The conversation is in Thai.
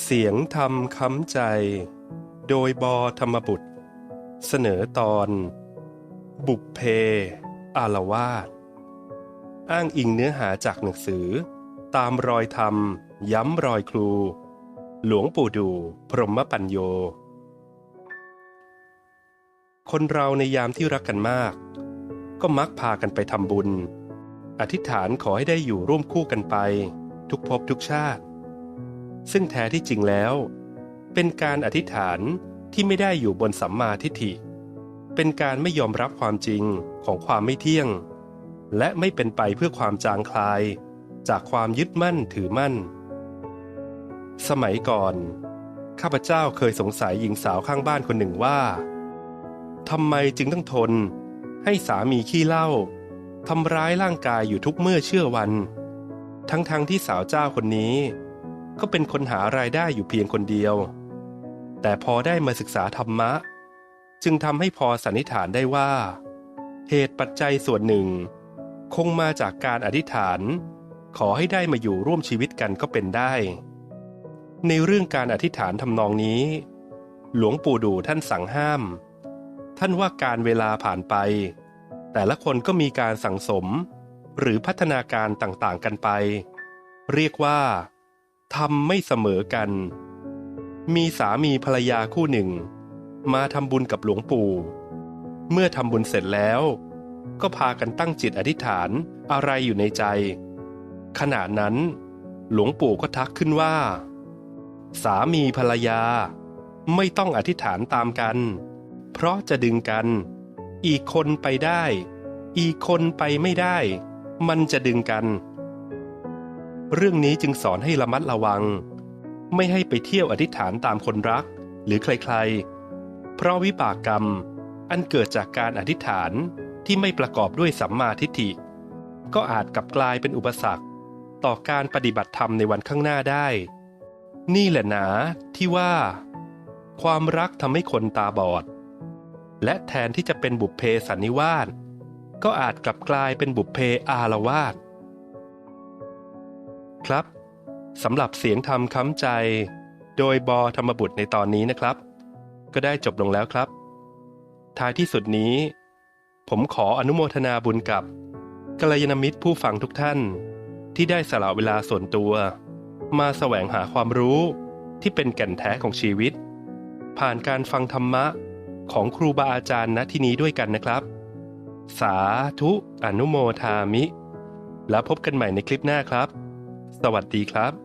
เสียงธรรมค้ำใจ โดยบอธรรมบุตร เสนอตอน บุพเพ อารวาสอ้างอิงเนื้อหาจากหนังสือ ตามรอยธรรม ย้ำรอยครู หลวงปู่ดู พรหมปัญโย คนเราในยามที่รักกันมาก ก็มักพากันไปทำบุญ อธิษฐานขอให้ได้อยู่ร่วมคู่กันไป ทุกภพทุกชาติ ซึ่งแท้ที่จริงแล้ว เป็นการอธิษฐานที่ไม่ได้อยู่บนสัมมาทิฏฐิ เป็นการไม่ยอมรับความจริงของความไม่เที่ยง และไม่เป็นไปเพื่อความจางคลาย จากความยึดมั่นถือมั่น สมัยก่อน ข้าพเจ้าเคยสงสัยหญิงสาวข้างบ้านคนหนึ่งว่าทำไมจึงต้องทน ให้สามีขี้เหล้าทำร้ายร่างกายอยู่ทุกเมื่อเชื่อวัน ทั้งๆทที่สาวเจ้าคนนี้ ก็เป็นคนหารายได้อยู่เพียงคนเดียว แต่พอได้มาศึกษาธรรมะ จึงทำให้พอสันนิษฐานได้ว่า เหตุปัจจัยส่วนหนึ่ง คงมาจากการอธิษฐาน ขอให้ได้มาอยู่ร่วมชีวิตกันก็เป็นได้ ในเรื่องการอธิษฐานทำนองนี้ หลวงปู่ดูท่านสั่งห้าม ท่านว่าการเวลาผ่านไป แต่ละคนก็มีการสั่งสม หรือพัฒนาการต่างๆกันไป เรียกว่า ทำไม่เสมอกัน มีสามีภรรยาคู่หนึ่ง มาทำบุญกับหลวงปู่ เมื่อทำบุญเสร็จแล้ว ก็พากันตั้งจิตอธิษฐานอะไรอยู่ในใจ ขณะนั้น หลวงปู่ก็ทักขึ้นว่า สามีภรรยา ไม่ต้องอธิษฐานตามกัน เพราะจะดึงกัน อีกคนไปได้ อีกคนไปไม่ได้ มันจะดึงกัน เรื่องนี้จึงสอนให้ระมัดระวัง ไม่ให้ไปเที่ยวอธิษฐานตามคนรัก หรือใครๆ เพราะวิบากกรรม อันเกิดจากการอธิษฐานที่ไม่ประกอบด้วยสัมมาทิฏฐิ ก็อาจกลับกลายเป็นอุปสรรค ต่อการปฏิบัติธรรมในวันข้างหน้าได้ นี่แหละหนาที่ว่า ความรักทำให้คนตาบอด และแทนที่จะเป็นบุพเพสันนิวาสก็อาจกลับกลายเป็นบุพเพอารวาส ครับสำหรับเสียงธรรมค้ำใจ โดยบอธรรมบุตรในตอนนี้นะครับ ก็ได้จบลงแล้วครับ ท้ายที่สุดนี้ ผมขออนุโมทนาบุญกับกัลยาณมิตรผู้ฟังทุกท่าน ที่ได้สละเวลาส่วนตัว มาแสวงหาความรู้ที่เป็นแก่นแท้ของชีวิต ผ่านการฟังธรรมะของครูบาอาจารย์ณที่นี้ด้วยกันนะครับ สาธุอนุโมทามิ แล้วพบกันใหม่ในคลิปหน้าครับ สวัสดีครับ